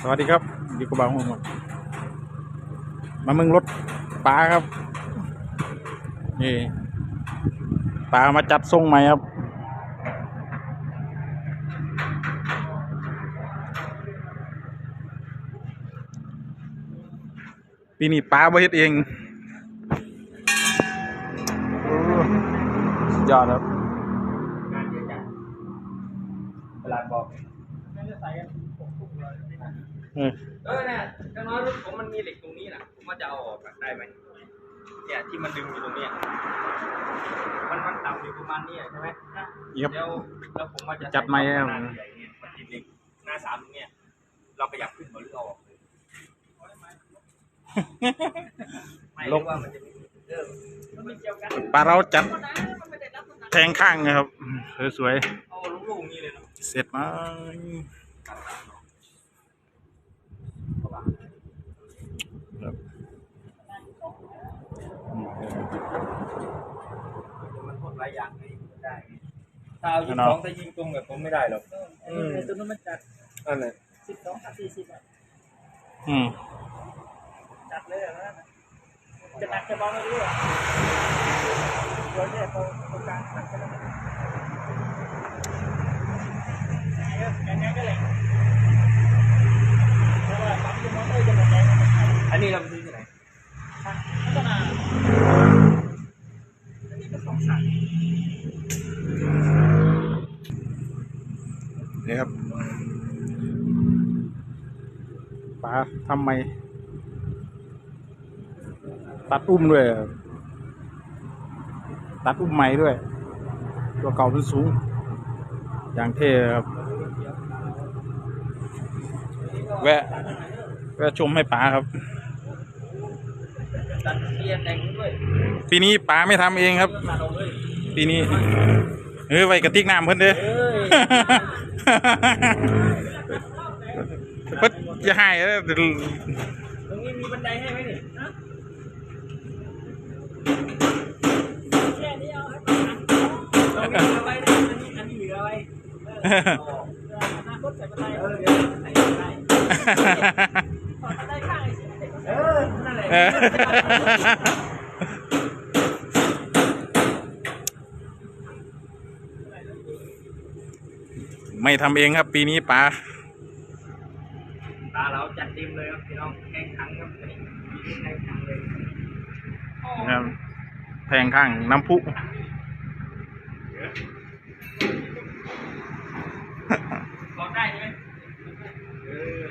สวัสดีครับดีกว่าบางหมดมามึงรถปลาครับ นี่ปลามาจัดทรงใหม่ครับ ปีนี้ปลาบ่เฮ็ดเองโอ้สุดยอดครับ ออเออเนี่ยจังน้อยรถผมมันมีเหล็กตรงนี้น่ะผมว่าจะเอาออกอะได้ไหมเนี่ยที่มันดึงอยู่ตรงเนี้ยมันมันต่ำอยู่ประมาณนี้อะใช่ไหมนี่ครับ แล้วแล้วผมว่าจะจัดไม้ใส่อะหน้าใหญ่เนี่ยมันติดเหล็กหน้าสามตรงเนี่ย เราขยับขึ้นหรือเอาออกเลยไม่รู้ว่ามันจะมีเออมันไม่เกี่ยวกันปลาเราจัดแทงข้างนะครับ สวยเอาลูกๆนี่เลยเนาะ ๆเสร็จไหมาครับ มันพด หลายอย่างให้ได้ไงถ้าเอายิงสองถ้ายิงตรงแบบผมไม่ได้หรอกเออตัวนู้นมันจัดนั่นแหละสิบสองกับสี่สิบอะอืมจัดเลยอะนะจะหนักจะเบาไม่รู้อะตัวเนี่ยตรงตรงกลางหนักจะไม่ได้ยังไงก็เลยเพราะว่าปั๊มยูมอเตอร์จะหมดแรงมันใช้อันนี้เราไปซื้อที่ไหน ทางพัฒนาอันนี้ก็สองสาย นี่ครับปลาทำไม ตัดอุ้มด้วย ตัดอุ้มใหม่ด้วย ตัวเก่ามันสูง อย่างเท่ครับ แวะ แวะชมให้ป๋าครับตัดเทียนแดงด้วยปีนี้ป๋าไม่ทำเองครับตัดออกเลยปีนี้เออไว้กระติกน้ำเพิ่นเด้อ เอ้ยเพิ่นจะให้เด้อตรงนี้มีบันไดให้ไหมนี่ฮะแค่นี้เอาให้ตรงนี้เหลือไว้นะอันนี้อันนี้เหลือไว้เออเอาออกอนาคตใส่บันไดเอเอออเดี๋ยวใส่ได้ถอดบันไดข้างไอ้สิเออนั่นแหละ เออ ไม่ทำเองครับ ปีนี้ป๋าตาเราจัดเต็มเลยครับพี่น้องแข่งขันครับอันนี้มีแข่งขันเลยนะครับแทงข้างน้ำพุลองได้ใช่ไหมเออ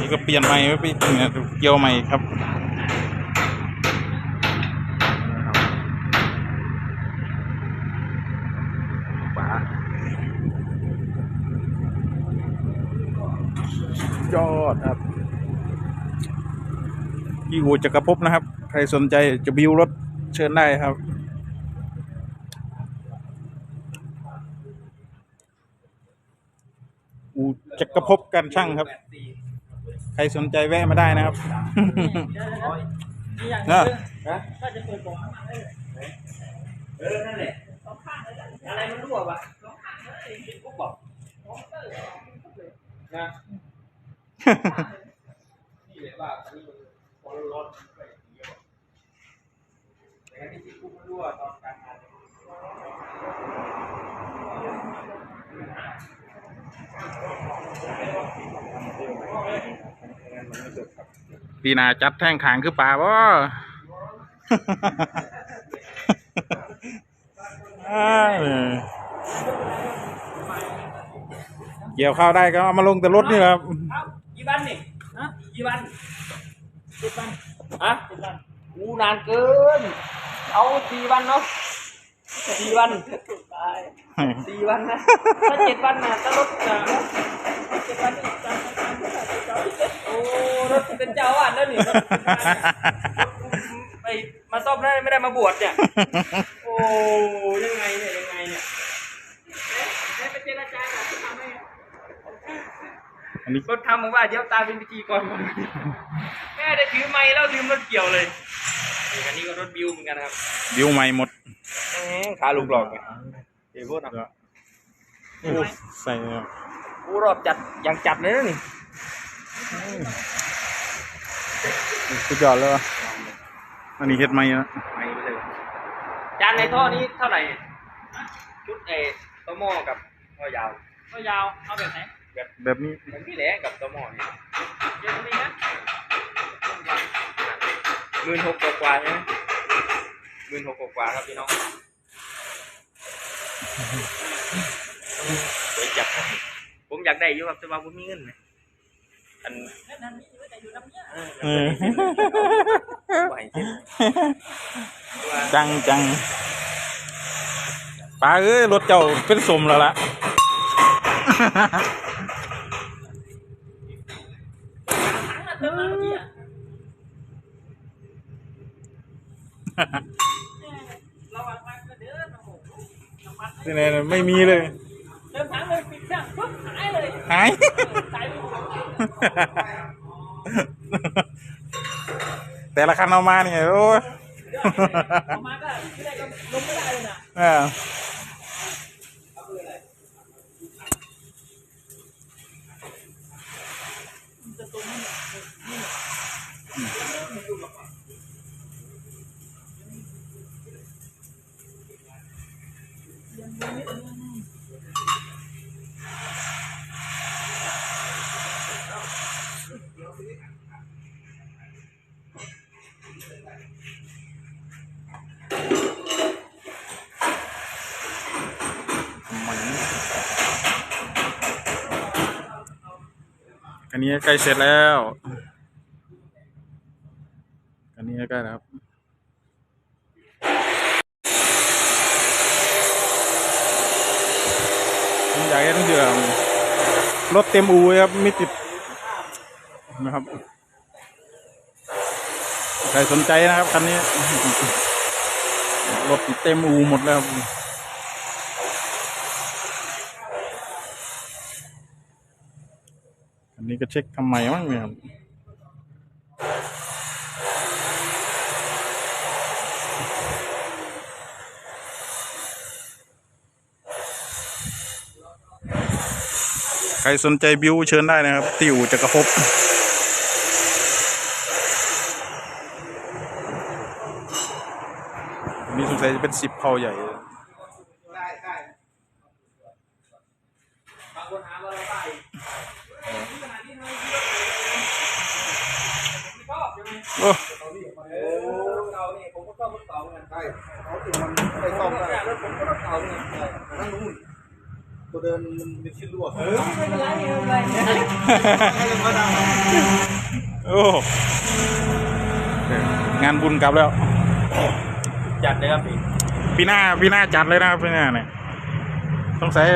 นี่ก็เปลี่ยนใหม่ไปเนี่ยเกี่ยวใหม่ครับ ยอดครับพี่อูจักรภพนะครับ ใครสนใจจะบิวรถเชิญได้ครับ อูจักรภพการช่างครับแปดสี่ใครสนใจแวะมาได้นะครับร้อยมีอย่างนะนึงนะก็จะเปิดบอกข้างหลังได้เลยเออ นั่นแหละสองข้างเลยกันอะไรมันรั่ววะสองข้างเลยติดกุ๊กบอกสองเตอร์สองเตอร์นะ ปีหนาจัดแท่งขางคือป่าบ่เกี่ยวข้าวได้ก็เอามาลงแต่รถนี่ครับ เอ้ากี่วันนี่ ฮะ กี่วัน สิบวัน ฮะสิบวันกูนานเกิน เอาสี่วันเนาะสี่วันตายสี่วันนะถ้าเจ็ดวันน่ะถ้ารถจะเจ็ดวันอีกจำจำไม่ได้เจ้าอีกเลยโอ้รถเป็นเจ้าอาวาดแล้วนี่รถไปมาซ่อมได้ไม่ได้มาบวชเนี่ย โอ้ยังไงเนี่ยยังไงเนี่ยให้ไปเจรจากับที่ทำให้อันนี้ก็ทำบอกว่าเดี๋ยวตาเป็นพิธีกรก่อนแม่ได้ถือไม้แล้วลืมรถเกี่ยวเลยนี่อันนี้ก็รถบิวเหมือนกันนะครับบิวใหม่หมดขาลูกหลอกไงเดี๋ยวพูดนะเห็นไหมใส่แล้วกูรอบจัดอย่างจัดเลยนะนี่สุดยอดเลยวะอันนี้เฮ็ดไหมนะไปเลยจานในท่อนี้เท่าไหร่ชุดเอตอหม้อกับท่อยาวก็ยาวเอาแบบไหนแบบนี้มันพี่แหลงกับตอหม้อนี่เดี๋ยวนี้นะ หมื่นหกกว่าๆใช่ไหมหมื่นหกกว่าๆครับพี่น้องเดี๋ยวจัดครับผมอยากได้อยู่ครับแต่ว่าผมมีเงินไหมอันนั่นนั่นนี่แต่อยู่น้ำเนี้ยเออไหวเช่นว่าจังจังป้าเอ้ยรถเจ้าเป็นสมแล้วล่ะ ถังน่ะเติมมาเมื่อกี้อะเราวางมันก็เดินโอ้โหน้ำมัน ที่ไหนน่ะไม่มีเลยเติมถังเลยปิดเครื่องปุ๊บหายเลยหายตายไปหมดแต่ละคันเอามาเนี่ยโอ้ย ออกมาก็ไม่ได้ก็ลงไม่ได้เลยนะ เออ นนี้ใกล้เสร็จแล้ว อันนี้ใกล้แล้วครับอยากให้ทั้งเดือมรถเต็มอูยครับไม่ติดนะครับใครสนใจนะครับคันนี้รถเต็มอูหมดแล้วครับ อันนี้ก็เช็คทำไมมั้งเนี่ยครับใครสนใจบิวเชิญได้นะครับที่อู่จักรภพอันนี้สงสัยจะเป็นสิบเผาใหญ่ได้ได้บางคนหาว่าเราได้ขนาดนี้ทำไมคิดว่าเป็ นไม่ชอบใช่ไหมโอ้เออรถเก่านี่ผมก็ชอบรถเก่าเหมือนกันใช่เขาถึงมันไม่ซ่อมได้เนี่ยรถผมก็รถเก่าเหมือนกันแต่ทั้งนู้นตัวเดินมันมีชิ้นรั่วเออไม่เป็นไรไม่เป็นไรโอ้งานบุญกลับแล้ว จัดเลยครับพี่ปีหน้าปีหน้าจัดเลยนะครับปีหน้าเนี่ยสงสัย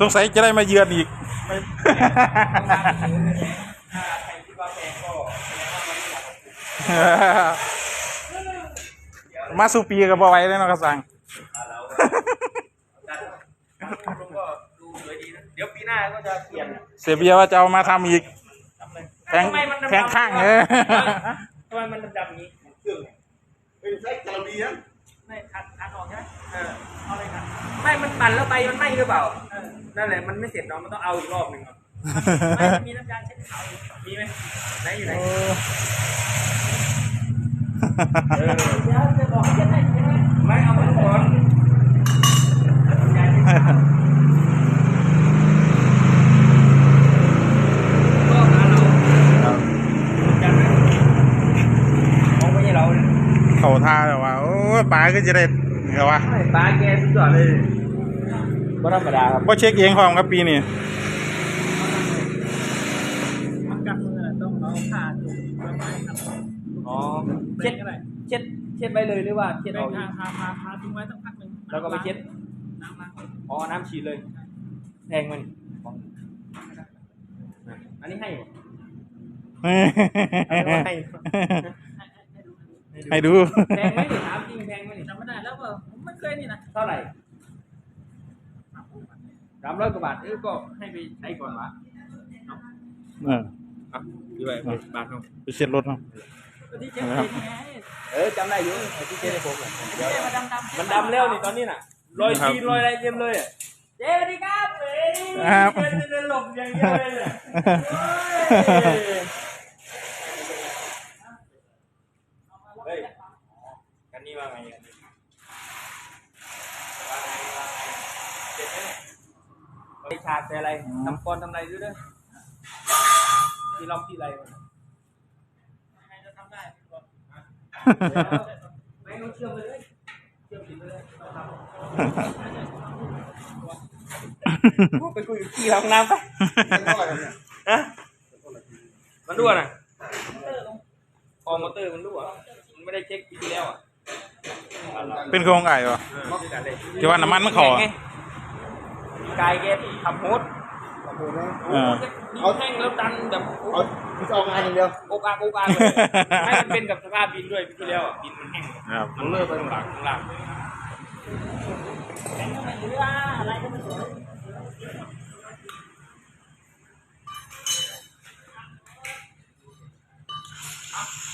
สงสัยจะได้มาเยือนอีก ถ้าใครคิดว่าแพงก็แสดงว่ามันไม่อยากมาสู่ปีกับบอไหว้เลยเนาะกระสังจัดผมก็ดูสวยดีนะ เดี๋ยวปีหน้าก็จะเปลี่ยนเสียเบียร์ว่าจะเอามาทำอีกแพงทำไมมันดำๆแพงข้างเออ ทำไมมันดำๆอย่างนี้เครื่องไม่ใช่กระบีนะไม่ทันทันออกใช่ไหมเออเอาเลยครับไม่มันปั่นแล้วไปมันไหม้หรือเปล่า นั่นแหละมันไม่เสร็จเนาะมันต้องเอาอีกรอบหนึ่งเนาะไม่มีน้ำยาเช็ดขาวอยู่มีไหมไหนอยู่ไหนโอ้เออเดี๋ยวจะบอกเช็ดให้ใช่ไหมไม่เอามาก่อนยายก็หาเราครับจันไหมมองไม่ใช่เราเลยเขาท่าแต่ว่าโอ้ยปลาก็จะได้เหรอวะไม่ตาแกสุดยอดเลย ก็ธรรมดาครับก็เช็คเองพร้อมครับปีนี้มันกัดมือน่ะต้องเอาผ้าจุ่มไว้ไม้ครับอ๋อเช็เช็ดดก็ได้เช็ดเช็ดไว้เลยหรือว่าเช็ดเช็ดเอาทาทาทาทาทิ้งไว้สักพักหนึ่งแล้วก็ไปเช็ดน้ำล้างอ๋อน้ำฉีดเลยแพงมันอันนี้ให้เหรออันนี้ให้ให้ดูแพงไหมนี่ถามจริงแพงไหมนี่จำไม่ได้แล้วก็ผมไม่เคยนี่นะเท่าไหร่ สามร้อยกว่าบาทเออก็ให้ไปใช้ก่อนวะเอออะดีไปบาทเนาะไปเช็ดรถเนาะก็ที่เช็ดเองไงเออจำได้อยู่ไอ้ที่เจ๊ได้ผมอะเจ๊มาดำดำมันดำแล้วนี่ตอนนี้น่ะรอยครับตีนรอยอะไรเต็มเลยอะเจ๊สวัสดีครับเจ๊ครับมันจะหลบอย่างเดียวเลยเนี่ยเฮ้ย เฮ้ยกันนี่ว่าไงกันนี่ว่าไงว่าไงเจ็บไหมเนี่ย ไปฉากแต่อะไรทำกรทำอะไรด้วยเด้อที่ล็อกที่อะไรมันใครจะทำได้พี่บอลไม่ต้องเชื่อมไปเลยเชื่อมติดไปเลยต้องทำไปคุยกับพี่ห้องน้ำไปเป็นเท่าไหร่ครับเนี่ยฮะมันรั่วนะออกมอเตอร์มันรั่วมันไม่ได้เช็คปีที่แล้วอะเป็นโครงไก่ปะที่ว่าน้ำมันมันเข้าอะ กายแกขับโฮสขอบคุณนะโอ้โหเอาแท่งแล้วดันแบบเอาพี่จะเอางานอย่างเดียวโอกอาโอกอาเลยให้มันเป็นกับสภาพดินด้วยปีที่แล้วอะดินมันแห้งครับมันเลิกไปข้างหลังข้างล่างแข็งก็ไม่เหลืออะไรก็ไม่เหลือ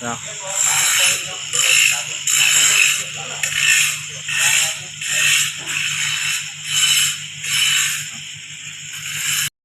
ครับ